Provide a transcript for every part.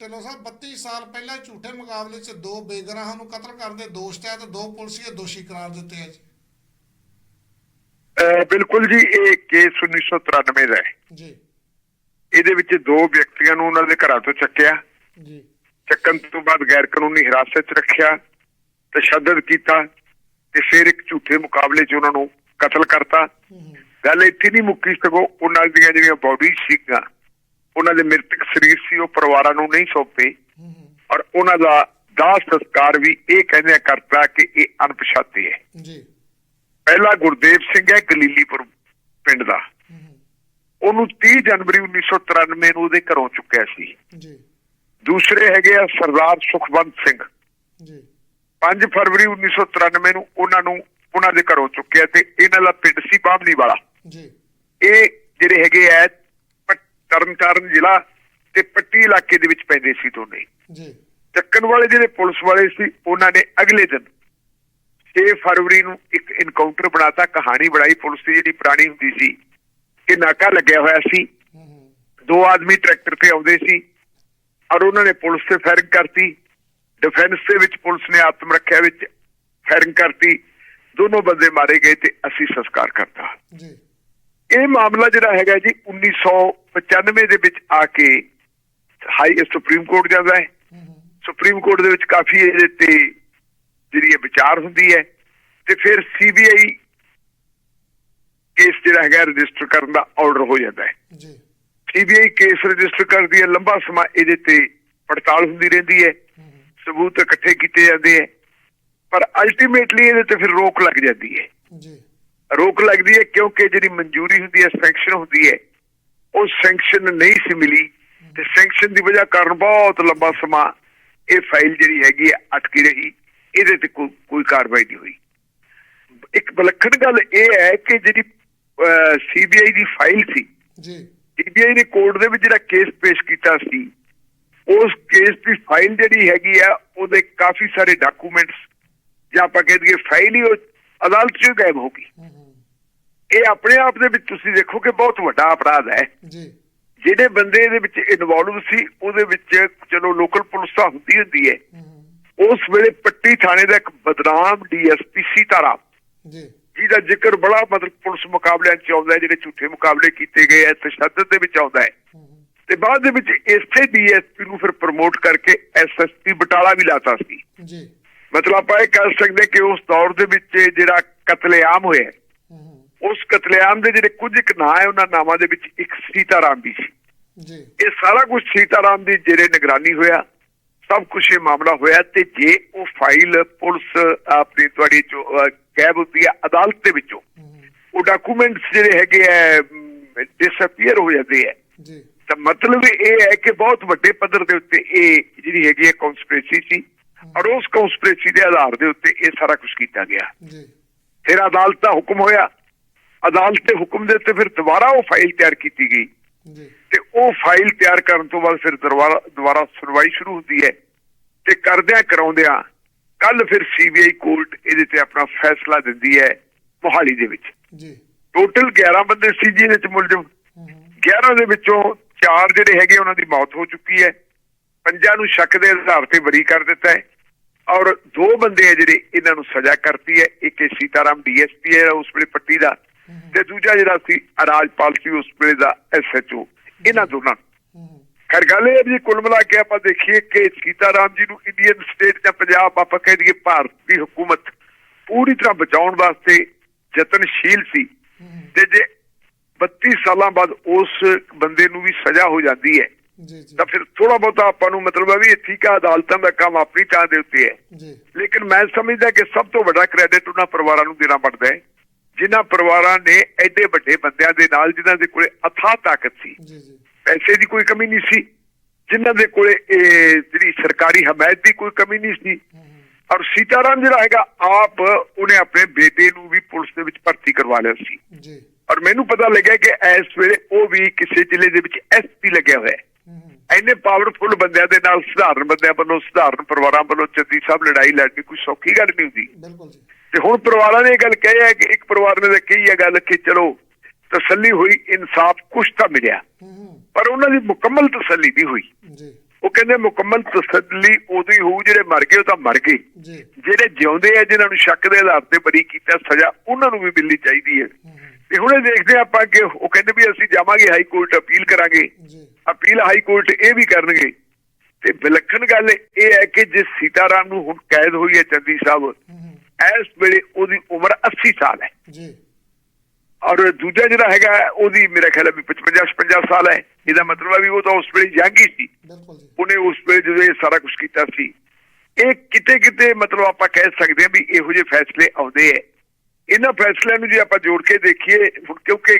ਢਿੱਲੋਂ ਸਾਹਿਬ 32 ਸਾਲ ਪਹਿਲਾਂ ਝੂਠੇ ਮੁਕਾਬਲੇ 'ਚ ਦੋ ਬੇਗੁਨਾਹਾਂ ਨੂੰ ਕਤਲ ਕਰਨ ਦੇ ਦੋਸ਼ ਤਹਿਤ ਦੋ ਪੁਲਿਸੀਏ ਦੋਸ਼ੀ ਕਰਾਰ ਦਿੱਤੇ ਆ ਜੀ। ਬਿਲਕੁਲ ਜੀ ਇਹ ਕੇਸ 1993 ਦਾ ਹੈ। ਜੀ। ਇਹਦੇ ਵਿੱਚ ਦੋ ਵਿਅਕਤੀਆਂ ਨੂੰ ਉਹਨਾਂ ਦੇ ਘਰਾਂ ਤੋਂ ਚੱਕਿਆ। ਜੀ। ਚੱਕਣ ਤੋਂ ਬਾਅਦ ਗੈਰ ਕਾਨੂੰਨੀ ਹਿਰਾਸਤ 'ਚ ਰੱਖਿਆ ਤਸ਼ੱਦਦ ਕੀਤਾ ਤੇ ਫਿਰ ਇੱਕ ਝੂਠੇ ਮੁਕਾਬਲੇ 'ਚ ਉਹਨਾਂ ਨੂੰ ਕਤਲ ਕਰਤਾ। ਗੱਲ ਇੱਥੇ ਨਹੀਂ ਮੁੱਕੀ ਸਗੋਂ ਉਹਨਾਂ ਦੀਆਂ ਜਿਹੜੀਆਂ ਬਾਡੀ ਸੀਗਾਂ ਉਹਨਾਂ ਦੇ ਮ੍ਰਿਤਕ ਸਰੀਰ ਸੀ ਉਹ ਪਰਿਵਾਰਾਂ ਨੂੰ ਨਹੀਂ ਸੌਂਪੇ। ਔਰ ਉਹਨਾਂ ਦਾ ਦਾਹ ਸੰਸਕਾਰ ਵੀ ਇਹ ਕਹਿੰਦੇ ਕਰਤਾ ਕਿ ਇਹ ਅਣਪਛਾਤੇ ਹੈ। ਜੀ। ਪਹਿਲਾ ਗੁਰਦੇਵ ਸਿੰਘ ਹੈ ਗਲੀਲੀਪੁਰ ਪਿੰਡ ਦਾ। ਉਹਨੂੰ 30 ਜਨਵਰੀ 1993 ਨੂੰ ਉਹਦੇ ਘਰੋਂ ਚੁੱਕਿਆ ਸੀ। ਜੀ। ਦੂਸਰੇ ਹੈਗੇ ਆ ਸਰਦਾਰ ਸੁਖਵੰਤ ਸਿੰਘ। ਜੀ। 5 ਫਰਵਰੀ 1993 ਨੂੰ ਉਹਨਾਂ ਨੂੰ ਉਹਨਾਂ ਦੇ ਘਰੋਂ ਚੁੱਕਿਆ ਤੇ ਇਹਨਾਂ ਦਾ ਪਿੰਡ ਸੀ ਬਾਹਮਣੀ ਵਾਲਾ ਜੀ। ਇਹ ਜਿਹੜੇ ਹੈਗੇ ਪ- ਤਰਨਤਾਰਨ ਜ਼ਿਲ੍ਹਾ ਤੇ ਪੱਟੀ ਇਲਾਕੇ ਦੇ ਵਿੱਚ ਪੈਂਦੇ ਸੀ ਦੋਨੇ। ਜੀ। ਚੱਕਣ ਵਾਲੇ ਜਿਹੜੇ ਪੁਲਿਸ ਵਾਲੇ ਸੀ ਉਹਨਾਂ ਨੇ ਅਗਲੇ ਦਿਨ 6 ਫਰਵਰੀ ਨੂੰ ਇੱਕ ਇਨਕਾਊਂਟਰ ਬਣਾਤਾ ਕਹਾਣੀ ਬਣਾਈ। ਪੁਲਿਸ ਦੀ ਜਿਹੜੀ ਪੁਰਾਣੀ ਹੁੰਦੀ ਸੀ ਕਿ ਨਾਕਾ ਲੱਗਿਆ ਹੋਇਆ ਸੀ। ਦੋ ਆਦਮੀ ਟਰੈਕਟਰ ਤੇ ਆਉਂਦੇ ਸੀ ਔਰ ਉਹਨਾਂ ਨੇ ਪੁਲਿਸ ਤੇ ਫਾਇਰਿੰਗ ਕਰਤੀ। ਡਿਫੈਂਸ ਦੇ ਵਿੱਚ ਪੁਲਿਸ ਨੇ ਆਤਮ ਰੱਖਿਆ ਵਿੱਚ ਫਾਇਰਿੰਗ ਕਰਤੀ। ਦੋਨੋਂ ਬੰਦੇ ਮਾਰੇ ਗਏ ਤੇ ਅਸੀਂ ਸੰਸਕਾਰ ਕਰਤਾ। ਜੀ। ਇਹ ਮਾਮਲਾ ਜਿਹੜਾ ਹੈਗਾ ਜੀ 1995 ਦੇ ਵਿੱਚ ਆ ਕੇ ਹਾਈ ਸੁਪਰੀਮ ਕੋਰਟ ਜਾਂਦਾ ਹੈ। ਸੁਪਰੀਮ ਕੋਰਟ ਦੇ ਵਿੱਚ ਕਾਫੀ ਇਹਦੇ ਤੇ ਜਿਹੜੀ ਇਹ ਵਿਚਾਰ ਹੁੰਦੀ ਹੈ ਤੇ ਫਿਰ ਸੀਬੀਆਈ ਕੇਸ ਜਿਹੜਾ ਹੈਗਾ ਰਜਿਸਟਰ ਕਰਨ ਦਾ ਆਰਡਰ ਹੋ ਜਾਂਦਾ ਹੈ। ਜੀ। ਸੀਬੀਆਈ ਕੇਸ ਰਜਿਸਟਰ ਕਰਦੀ ਹੈ ਲੰਬਾ ਸਮਾਂ ਇਹਦੇ ਤੇ ਪੜਤਾਲ ਹੁੰਦੀ ਰਹਿੰਦੀ ਹੂੰ। ਸਬੂਤ ਇਕੱਠੇ ਕੀਤੇ ਜਾਂਦੇ ਹੈ। ਪਰ ਅਲਟੀਮੇਟਲੀ ਇਹਦੇ ਤੇ ਫਿਰ ਰੋਕ ਲੱਗ ਜਾਂਦੀ ਹੈ। ਜੀ। ਰੋਕ ਲੱਗਦੀ ਹੈ ਕਿਉਂਕਿ ਜਿਹੜੀ ਮਨਜ਼ੂਰੀ ਹੁੰਦੀ ਹੈ ਸੈਂਕਸ਼ਨ ਹੁੰਦੀ ਹੈ ਉਹ ਸੈਂਕਸ਼ਨ ਨਹੀਂ ਸੀ ਮਿਲੀ ਤੇ ਸੈਂਕਸ਼ਨ ਦੀ ਵਜ੍ਹਾ ਕਾਰਨ ਬਹੁਤ ਲੰਬਾ ਸਮਾਂ ਇਹ ਫਾਈਲ ਜਿਹੜੀ ਹੈਗੀ ਹੈ ਅਟਕੀ ਰਹੀ ਇਹਦੇ ਤੇ ਕੋਈ ਕਾਰਵਾਈ ਨਹੀਂ ਹੋਈ। ਇੱਕ ਵਿਲੱਖਣ ਗੱਲ ਇਹ ਹੈ ਕਿ ਜਿਹੜੀ ਸੀਬੀਆਈ ਦੀ ਫਾਈਲ ਸੀ ਜੀ। ਸੀਬੀਆਈ ਨੇ ਕੋਰਟ ਦੇ ਵਿੱਚ ਜਿਹੜਾ ਕੇਸ ਪੇਸ਼ ਕੀਤਾ ਸੀ ਉਸ ਕੇਸ ਦੀ ਫਾਈਲ ਜਿਹੜੀ ਹੈਗੀ ਆ ਉਹਦੇ ਕਾਫੀ ਸਾਰੇ ਡਾਕੂਮੈਂਟਸ ਜਾਂ ਆਪਾਂ ਕਹਿ ਦਈਏ ਫਾਈਲ ਹੀ ਅਦਾਲਤ 'ਚ ਗਾਇਬ ਹੋ ਗਈ। ਇਹ ਆਪਣੇ ਆਪ ਦੇ ਵਿੱਚ ਤੁਸੀਂ ਦੇਖੋ ਕਿ ਬਹੁਤ ਵੱਡਾ ਅਪਰਾਧ ਹੈ। ਜੀ। ਜਿਹੜੇ ਬੰਦੇ ਇਹਦੇ ਵਿੱਚ ਇਨਵੋਲਵ ਸੀ ਉਹਦੇ ਵਿੱਚ ਚਲੋ ਲੋਕਲ ਪੁਲਿਸ ਤਾਂ ਹੁੰਦੀ ਹੁੰਦੀ ਹੈ। ਉਸ ਵੇਲੇ ਪੱਟੀ ਥਾਣੇ ਦਾ ਇੱਕ ਬਦਨਾਮ ਡੀਐਸਪੀ ਸੀਤਾਰਾਮ ਜੀ। ਜਿਹਦਾ ਜ਼ਿਕਰ ਬੜਾ ਮਤਲਬ ਪੁਲਿਸ ਮੁਕਾਬਲਿਆਂ 'ਚ ਆਉਂਦਾ ਹੈ ਜਿਹੜੇ ਝੂਠੇ ਮੁਕਾਬਲੇ ਕੀਤੇ ਗਏ ਐ ਤਸ਼ੱਦਦ ਦੇ ਵਿੱਚ ਆਉਂਦਾ ਹੈ। ਤੇ ਬਾਅਦ ਦੇ ਵਿੱਚ ਇਸੇ ਡੀਐਸਪੀ ਨੂੰ ਫਿਰ ਪ੍ਰਮੋਟ ਕਰਕੇ ਐਸਐਸਪੀ ਬਟਾਲਾ ਵੀ ਲਾਤਾ ਸੀ। ਜੀ। ਮਤਲਬ ਆਪਾਂ ਇਹ ਕਹਿ ਸਕਦੇ ਕਿ ਉਸ ਦੌਰ ਦੇ ਵਿੱਚ ਜਿਹੜਾ ਕਤਲੇਆਮ ਹੋਇਆ ਉਸ ਕਤਲੇਆਮ ਦੇ ਜਿਹੜੇ ਕੁਝ ਕੁ ਨਾਂ ਹੈ ਉਹਨਾਂ ਨਾਵਾਂ ਦੇ ਵਿੱਚ ਇੱਕ ਸੀਤਾਰਾਮ ਵੀ ਸੀ। ਜੀ। ਇਹ ਸਾਰਾ ਕੁਝ ਸੀਤਾਰਾਮ ਦੀ ਜਿਹੜੇ ਨਿਗਰਾਨੀ ਹੋਇਆ ਸਭ ਕੁਝ ਇਹ ਮਾਮਲਾ ਹੋਇਆ ਤੇ ਜੇ ਉਹ ਫਾਈਲ ਪੁਲਿਸ ਆਪਣੀ ਤੁਹਾਡੀ ਜੋ ਗਾਇਬ ਹੁੰਦੀ ਹੈ ਅਦਾਲਤ ਦੇ ਵਿੱਚੋਂ ਉਹ ਡਾਕੂਮੈਂਟਸ ਜਿਹੜੇ ਹੈਗੇ ਆ ਡਿਸਅਪੀਅਰ ਹੋ ਜਾਂਦੇ ਆ। ਜੀ। ਤਾਂ ਮਤਲਬ ਇਹ ਹੈ ਕਿ ਬਹੁਤ ਵੱਡੇ ਪੱਧਰ ਦੇ ਉੱਤੇ ਇਹ ਜਿਹੜੀ ਹੈਗੀ ਹੈ ਕਨਸਪੀਰੇਸੀ ਸੀ ਔਰ ਉਸ ਕਨਸਪੀਰੇਸੀ ਦੇ ਆਧਾਰ ਦੇ ਉੱਤੇ ਇਹ ਸਾਰਾ ਕੁਝ ਕੀਤਾ ਗਿਆ। ਜੀ। ਫਿਰ ਅਦਾਲਤ ਦਾ ਹੁਕਮ ਹੋਇਆ ਅਦਾਲਤ ਦੇ ਹੁਕਮ ਦੇ ਉੱਤੇ ਫਿਰ ਦੁਬਾਰਾ ਉਹ ਫਾਈਲ ਤਿਆਰ ਕੀਤੀ ਗਈ। ਜੀ। ਤੇ ਉਹ ਫਾਈਲ ਤਿਆਰ ਕਰਨ ਤੋਂ ਬਾਅਦ ਫਿਰ ਦੁਬਾਰਾ ਦੁਬਾਰਾ ਸੁਣਵਾਈ ਸ਼ੁਰੂ ਹੁੰਦੀ ਹੈ। ਤੇ ਕਰਦਿਆਂ ਕਰਾਉਂਦਿਆਂ ਕੱਲ ਫਿਰ ਸੀਬੀਆਈ ਕੋਰਟ ਇਹਦੇ ਤੇ ਆਪਣਾ ਫੈਸਲਾ ਦਿੰਦੀ ਹੈ ਮੋਹਾਲੀ ਦੇ ਵਿੱਚ। ਜੀ। ਟੋਟਲ 11 ਬੰਦੇ ਸੀ ਜਿਹਦੇ ਵਿੱਚ ਮੁਲਜ਼ਮ। ਹੂੰ। ਹੂੰ 11 ਦੇ ਵਿੱਚੋਂ ਚਾਰ ਜਿਹੜੇ ਹੈਗੇ ਉਹਨਾਂ ਦੀ ਮੌਤ ਹੋ ਚੁੱਕੀ ਹੈ। ਪੰਜਾਂ ਨੂੰ ਸ਼ੱਕ ਦੇ ਆਧਾਰ ਤੇ ਬਰੀ ਕਰ ਦਿੱਤਾ ਹੈ। ਔਰ ਦੋ ਬੰਦੇ ਜਿਹੜੇ ਇਹਨਾਂ ਨੂੰ ਸਜ਼ਾ ਕਰਤੀ ਹੈ। ਇੱਕ ਸੀਤਾਰਾਮ ਡੀਐਸਪੀ ਹੈ ਉਸ ਵੇਲੇ ਪੱਟੀ ਦਾ। ਤੇ ਦੂਜਾ ਜਿਹੜਾ ਸੀ ਰਾਜਪਾਲ ਸੀ ਉਸ ਵੇਲੇ ਦਾ ਐਸਐਚਓ ਇਹਨਾਂ ਦੋਨਾਂ ਖੈਰ ਗੱਲ ਇਹ ਵੀ ਕੁੱਲ ਮਿਲਾ ਕੇ ਆਪਾਂ ਦੇਖੀਏ ਕਿ ਸੀਤਾਰਾਮ ਜੀ ਨੂੰ ਇੰਡੀਅਨ ਸਟੇਟ ਜਾਂ ਪੰਜਾਬ ਆਪਾਂ ਕਹਿ ਦਈਏ ਭਾਰਤ ਦੀ ਹਕੂਮਤ ਪੂਰੀ ਤਰ੍ਹਾਂ ਬਚਾਉਣ ਵਾਸਤੇ ਯਤਨਸ਼ੀਲ ਸੀ। ਤੇ ਜੇ 32 ਸਾਲਾਂ ਬਾਅਦ ਉਸ ਬੰਦੇ ਨੂੰ ਵੀ ਸਜ਼ਾ ਹੋ ਜਾਂਦੀ ਹੈ ਜੀ ਜੀ। ਤਾਂ ਫਿਰ ਥੋੜਾ ਬਹੁਤਾ ਆਪਾਂ ਨੂੰ ਮਤਲਬ ਹੈ ਵੀ ਠੀਕ ਆ ਅਦਾਲਤਾਂ ਦਾ ਕੰਮ ਆਪਣੀ ਥਾਂ ਦੇ ਉੱਤੇ ਹੈ। ਜੀ। ਲੇਕਿਨ ਮੈਂ ਸਮਝਦਾ ਕਿ ਸਭ ਤੋਂ ਵੱਡਾ ਕ੍ਰੈਡਿਟ ਉਹਨਾਂ ਪਰਿਵਾਰਾਂ ਨੂੰ ਦੇਣਾ ਪੜਦਾ ਹੈ। ਜਿਨ੍ਹਾਂ ਪਰਿਵਾਰਾਂ ਨੇ ਐਡੇ ਵੱਡੇ ਬੰਦਿਆਂ ਦੇ ਨਾਲ ਜਿਨ੍ਹਾਂ ਦੇ ਕੋਲੇ ਅਥਾਹ ਤਾਕਤ ਸੀ ਜੀ ਜੀ। ਪੈਸੇ ਦੀ ਕੋਈ ਕਮੀ ਨਹੀਂ ਸੀ ਜਿਨ੍ਹਾਂ ਦੇ ਕੋਲੇ ਇਹ ਜਿਹੜੀ ਸਰਕਾਰੀ ਹਮਾਇਤ ਦੀ ਕੋਈ ਕਮੀ ਨਹੀਂ ਸੀ। ਔਰ ਸੀਤਾਰਾਮ ਜਿਹੜਾ ਹੈਗਾ ਆਪ ਉਹਨੇ ਆਪਣੇ ਬੇਟੇ ਨੂੰ ਵੀ ਪੁਲਿਸ ਦੇ ਵਿੱਚ ਭਰਤੀ ਕਰਵਾ ਲਿਆ ਸੀ। ਜੀ। ਔਰ ਮੈਨੂੰ ਪਤਾ ਲੱਗਿਆ ਕਿ ਇਸ ਵੇਲੇ ਉਹ ਵੀ ਕਿਸੇ ਜ਼ਿਲ੍ਹੇ ਦੇ ਵਿੱਚ ਐਸਪੀ ਲੱਗਿਆ ਹੋਇਆ ਹੈ। ਇੰਨੇ ਪਾਵਰਫੁਲ ਬੰਦਿਆਂ ਦੇ ਨਾਲ ਸਧਾਰਨ ਬੰਦਿਆਂ ਵੱਲੋਂ ਸਧਾਰਨ ਪਰਿਵਾਰਾਂ ਵੱਲੋਂ ਚੱਦੀ ਸਾਹਿਬ ਲੜਾਈ ਲੜਨੀ ਕੋਈ ਸੌਖੀ ਗੱਲ ਨਹੀਂ ਹੁੰਦੀ। ਬਿਲਕੁਲ ਜੀ। ਤੇ ਹੁਣ ਪਰਿਵਾਰਾਂ ਨੇ ਇਹ ਗੱਲ ਕਹੀ ਹੈ ਕਿ ਇੱਕ ਪਰਿਵਾਰ ਨੇ ਕਹੀ ਹੈ ਗੱਲ ਕਿ ਚਲੋ ਤਸੱਲੀ ਹੋਈ ਇਨਸਾਫ ਕੁਛ ਤਾਂ ਮਿਲਿਆ। ਪਰ ਉਹਨਾਂ ਦੀ ਮੁਕੰਮਲ ਤਸੱਲੀ ਨਹੀਂ ਹੋਈ। ਜੀ। ਉਹ ਕਹਿੰਦੇ ਮੁਕੰਮਲ ਤਸੱਲੀ ਉਦੋਂ ਹੀ ਹੋਊ ਜਿਹੜੇ ਮਰ ਗਏ ਉਹ ਤਾਂ ਮਰ ਗਏ। ਜਿਹੜੇ ਜਿਉਂਦੇ ਆ ਜਿਨ੍ਹਾਂ ਨੂੰ ਸ਼ੱਕ ਦੇ ਆਧਾਰ ਤੇ ਬਰੀ ਕੀਤਾ ਸਜ਼ਾ ਉਹਨਾਂ ਨੂੰ ਵੀ ਮਿਲਣੀ ਚਾਹੀਦੀ ਹੈ। ਤੇ ਹੁਣ ਇਹ ਦੇਖਦੇ ਆਪਾਂ ਕਿ ਉਹ ਕਹਿੰਦੇ ਵੀ ਅਸੀਂ ਜਾਵਾਂਗੇ ਹਾਈ ਕੋਰਟ ਅਪੀਲ ਕਰਾਂਗੇ। ਅਪੀਲ ਹਾਈ ਕੋਰਟ ਇਹ ਵੀ ਕਰਨਗੇ। ਤੇ ਵਿਲੱਖਣ ਗੱਲ ਇਹ ਹੈ ਕਿ ਜੇ ਸੀਤਾਰਾਮ ਨੂੰ ਹੁਣ ਕੈਦ ਹੋਈ ਹੈ ਚੰਦੀ ਸਾਹਿਬ ਇਸ ਵੇਲੇ ਉਹਦੀ ਉਮਰ 80 ਸਾਲ ਹੈ। ਜੀ। ਔਰ ਦੂਜਾ ਜਿਹੜਾ ਹੈਗਾ ਉਹਦੀ ਮੇਰਾ ਖਿਆਲ ਹੈ ਵੀ 55 56 ਸਾਲ ਹੈ। ਇਹਦਾ ਮਤਲਬ ਹੈ ਵੀ ਉਹ ਤਾਂ ਉਸ ਵੇਲੇ ਹੀ ਸੀ। ਬਿਲਕੁਲ ਜੀ। ਉਹਨੇ ਉਸ ਵੇਲੇ ਜਦੋਂ ਇਹ ਸਾਰਾ ਕੁਝ ਕੀਤਾ ਸੀ ਇਹ ਕਿਤੇ ਕਿਤੇ ਮਤਲਬ ਆਪਾਂ ਕਹਿ ਸਕਦੇ ਹਾਂ ਵੀ ਇਹੋ ਜਿਹੇ ਫੈਸਲੇ ਆਉਂਦੇ ਐ ਇਹਨਾਂ ਫੈਸਲਿਆਂ ਨੂੰ ਜੇ ਆਪਾਂ ਜੋੜ ਕੇ ਦੇਖੀਏ ਹੁਣ ਕਿਉਂਕਿ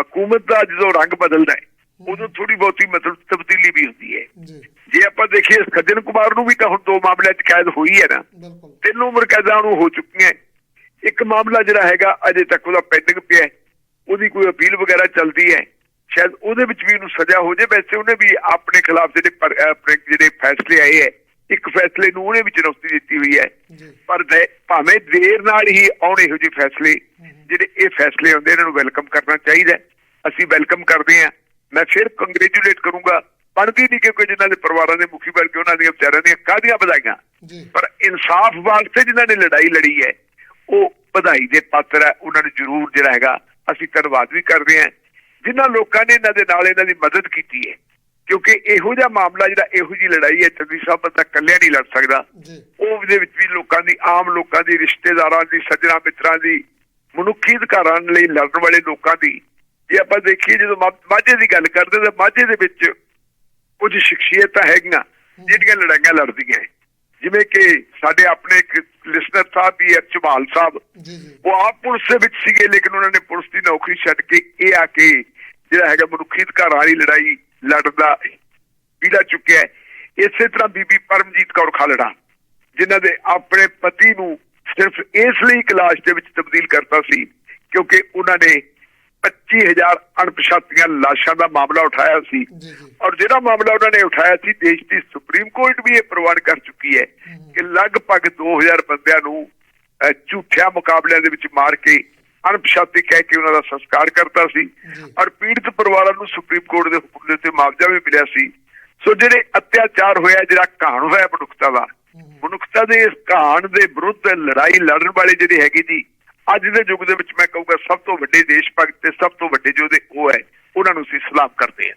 ਹਕੂਮਤ ਦਾ ਜਦੋਂ ਰੰਗ ਬਦਲਦਾ ਹੈ ਉਦੋਂ ਥੋੜੀ ਬਹੁਤੀ ਮਤਲਬ ਤਬਦੀਲੀ ਵੀ ਹੁੰਦੀ ਹੈ। ਜੀ ਆਪਾਂ ਦੇਖੀਏ ਸੱਜਣ ਕੁਮਾਰ ਨੂੰ ਵੀ ਤਾਂ ਹੁਣ ਦੋ ਮਾਮਲਿਆਂ 'ਚ ਕੈਦ ਹੋਈ ਹੈ ਨਾ। ਬਿਲਕੁਲ। ਤਿੰਨ ਉਮਰ ਕੈਦਾਂ ਨੂੰ ਹੋ ਚੁੱਕੀਆਂ ਇੱਕ ਮਾਮਲਾ ਜਿਹੜਾ ਹੈਗਾ ਅਜੇ ਤੱਕ ਉਹਦਾ ਪੈਂਡਿੰਗ ਪਿਆ। ਉਹਦੀ ਕੋਈ ਅਪੀਲ ਵਗੈਰਾ ਚੱਲਦੀ ਹੈ। ਸ਼ਾਇਦ ਉਹਦੇ ਵਿੱਚ ਵੀ ਉਹਨੂੰ ਸਜ਼ਾ ਹੋ ਜਾਏ। ਵੈਸੇ ਉਹਨੇ ਵੀ ਆਪਣੇ ਖਿਲਾਫ ਜਿਹੜੇ ਆਪਣੇ ਜਿਹੜੇ ਫੈਸਲੇ ਆਏ ਹੈ ਇੱਕ ਫੈਸਲੇ ਨੂੰ ਉਹਨੇ ਵੀ ਚੁਣੌਤੀ ਦਿੱਤੀ ਹੋਈ ਹੈ। ਜੀ। ਪਰ ਭਾਵੇਂ ਦੇਰ ਨਾਲ ਹੀ ਆਉਣ ਇਹੋ ਜਿਹੇ ਫੈਸਲੇ ਜਿਹੜੇ ਇਹ ਫੈਸਲੇ ਹੁੰਦੇ ਇਹਨਾਂ ਨੂੰ ਵੈਲਕਮ ਕਰਨਾ ਚਾਹੀਦਾ। ਅਸੀਂ ਵੈਲਕਮ ਕਰਦੇ ਹਾਂ। ਮੈਂ ਫਿਰ ਕੰਗ੍ਰੈਚੁਲੇਟ ਕਰੂੰਗਾ ਬਣਦੀ ਨਹੀਂ ਕਿਉਂਕਿ ਜਿਨ੍ਹਾਂ ਦੇ ਪਰਿਵਾਰਾਂ ਦੇ ਮੁਖੀ ਵਰਗੇ ਉਹਨਾਂ ਦੀਆਂ ਵਿਚਾਰਿਆਂ ਦੀਆਂ ਕਾਹਦੀਆਂ ਵਧਾਈਆਂ। ਪਰ ਇਨਸਾਫ ਵਾਸਤੇ ਜਿਨ੍ਹਾਂ ਨੇ ਲੜਾਈ ਲੜੀ ਹੈ ਉਹ ਵਧਾਈ ਦੇ ਪਾਤਰ ਹੈ ਉਹਨਾਂ ਨੂੰ ਜ਼ਰੂਰ ਜਿਹੜਾ ਹੈਗਾ ਅਸੀਂ ਧੰਨਵਾਦ ਵੀ ਕਰਦੇ ਹਾਂ। ਜਿਨ੍ਹਾਂ ਲੋਕਾਂ ਨੇ ਇਹਨਾਂ ਦੇ ਨਾਲ ਇਹਨਾਂ ਦੀ ਮਦਦ ਕੀਤੀ ਹੈ ਕਿਉਂਕਿ ਇਹੋ ਜਿਹਾ ਮਾਮਲਾ ਜਿਹੜਾ ਇਹੋ ਜੀ ਲੜਾਈ ਹੈ ਚੰਦੀ ਸਾਹਿਬ ਬੰਦਾ ਇਕੱਲਿਆਂ ਨਹੀਂ ਲੜ ਸਕਦਾ। ਉਹ ਦੇ ਵਿੱਚ ਵੀ ਲੋਕਾਂ ਦੀ ਆਮ ਲੋਕਾਂ ਦੀ ਰਿਸ਼ਤੇਦਾਰਾਂ ਦੀ ਸੱਜਣਾ ਮਿੱਤਰਾਂ ਦੀ ਮਨੁੱਖੀ ਅਧਿਕਾਰਾਂ ਲਈ ਲੜਨ ਵਾਲੇ ਲੋਕਾਂ ਦੀ। ਜੇ ਆਪਾਂ ਦੇਖੀਏ ਜਦੋਂ ਮਾਝੇ ਦੀ ਗੱਲ ਕਰਦੇ ਤਾਂ ਮਾਝੇ ਦੇ ਵਿੱਚ ਕੁਝ ਸ਼ਖਸੀਅਤਾਂ ਹੈਗੀਆਂ ਜਿਹੜੀਆਂ ਲੜਾਈਆਂ ਲੜਦੀਆਂ। ਜਿਵੇਂ ਕਿ ਸਾਡੇ ਆਪਣੇ ਇੱਕ ਲਿਸਨਰ ਸਾਹਿਬ ਵੀ ਹੈ ਝਬਾਲ ਸਾਹਿਬ ਉਹ ਆਪ ਪੁਲਿਸ ਦੇ ਵਿੱਚ ਸੀਗੇ ਲੇਕਿਨ ਉਹਨਾਂ ਨੇ ਪੁਲਿਸ ਦੀ ਨੌਕਰੀ ਛੱਡ ਕੇ ਇਹ ਆ ਕੇ ਜਿਹੜਾ ਹੈਗਾ ਮਨੁੱਖੀ ਅਧਿਕਾਰਾਂ ਵਾਲੀ ਲੜਾਈ ਲੜਨ ਦਾ ਪੀੜਾ ਚੁੱਕਿਆ। ਇਸੇ ਤਰ੍ਹਾਂ ਬੀਬੀ ਪਰਮਜੀਤ ਕੌਰ ਖਾਲੜਾ ਜਿਨ੍ਹਾਂ ਦੇ ਆਪਣੇ ਪਤੀ ਨੂੰ ਸਿਰਫ ਇਸ ਲਈ ਕਲਾਸ਼ ਦੇ ਵਿੱਚ ਤਬਦੀਲ ਕਰਤਾ ਸੀ ਕਿਉਂਕਿ ਉਹਨਾਂ ਨੇ 25000 ਅਣਪਛਾਤੀਆਂ ਲਾਸ਼ਾਂ ਦਾ ਮਾਮਲਾ ਉਠਾਇਆ ਸੀ। ਔਰ ਜਿਹੜਾ ਮਾਮਲਾ ਉਹਨਾਂ ਨੇ ਉਠਾਇਆ ਸੀ ਦੇਸ਼ ਦੀ ਸੁਪਰੀਮ ਕੋਰਟ ਵੀ ਇਹ ਪ੍ਰਵਾਨ ਕਰ ਚੁੱਕੀ ਹੈ ਕਿ ਲਗਭਗ 2000 ਬੰਦਿਆਂ ਨੂੰ ਝੂਠਿਆਂ ਮੁਕਾਬਲਿਆਂ ਦੇ ਵਿੱਚ ਮਾਰ ਕੇ ਅਣਪਛਾਤੇ ਕਹਿ ਕੇ ਉਹਨਾਂ ਦਾ ਸੰਸਕਾਰ ਕਰਤਾ ਸੀ। ਔਰ ਪੀੜਤ ਪਰਿਵਾਰਾਂ ਨੂੰ ਸੁਪਰੀਮ ਕੋਰਟ ਦੇ ਹੁਕਮ ਦੇ ਉੱਤੇ ਮੁਆਵਜ਼ਾ ਵੀ ਮਿਲਿਆ ਸੀ। ਸੋ ਜਿਹੜੇ ਅਤਿਆਚਾਰ ਹੋਇਆ ਜਿਹੜਾ ਕਹਾਣ ਹੋਇਆ ਮਨੁੱਖਤਾ ਦਾ ਮਨੁੱਖਤਾ ਦੇ ਇਸ ਕਹਾਣ ਦੇ ਵਿਰੁੱਧ ਲੜਾਈ ਲੜਨ ਵਾਲੇ ਜਿਹੜੇ ਹੈਗੇ ਜੀ ਅੱਜ ਦੇ ਯੁੱਗ ਦੇ ਵਿੱਚ ਮੈਂ ਕਹੂੰਗਾ ਸਭ ਤੋਂ ਵੱਡੇ ਦੇਸ਼ ਭਗਤ ਤੇ ਸਭ ਤੋਂ ਵੱਡੇ ਯੋਧੇ ਉਹ ਹੈ, ਉਹਨਾਂ ਨੂੰ ਅਸੀਂ ਸਲਾਮ ਕਰਦੇ ਹਾਂ।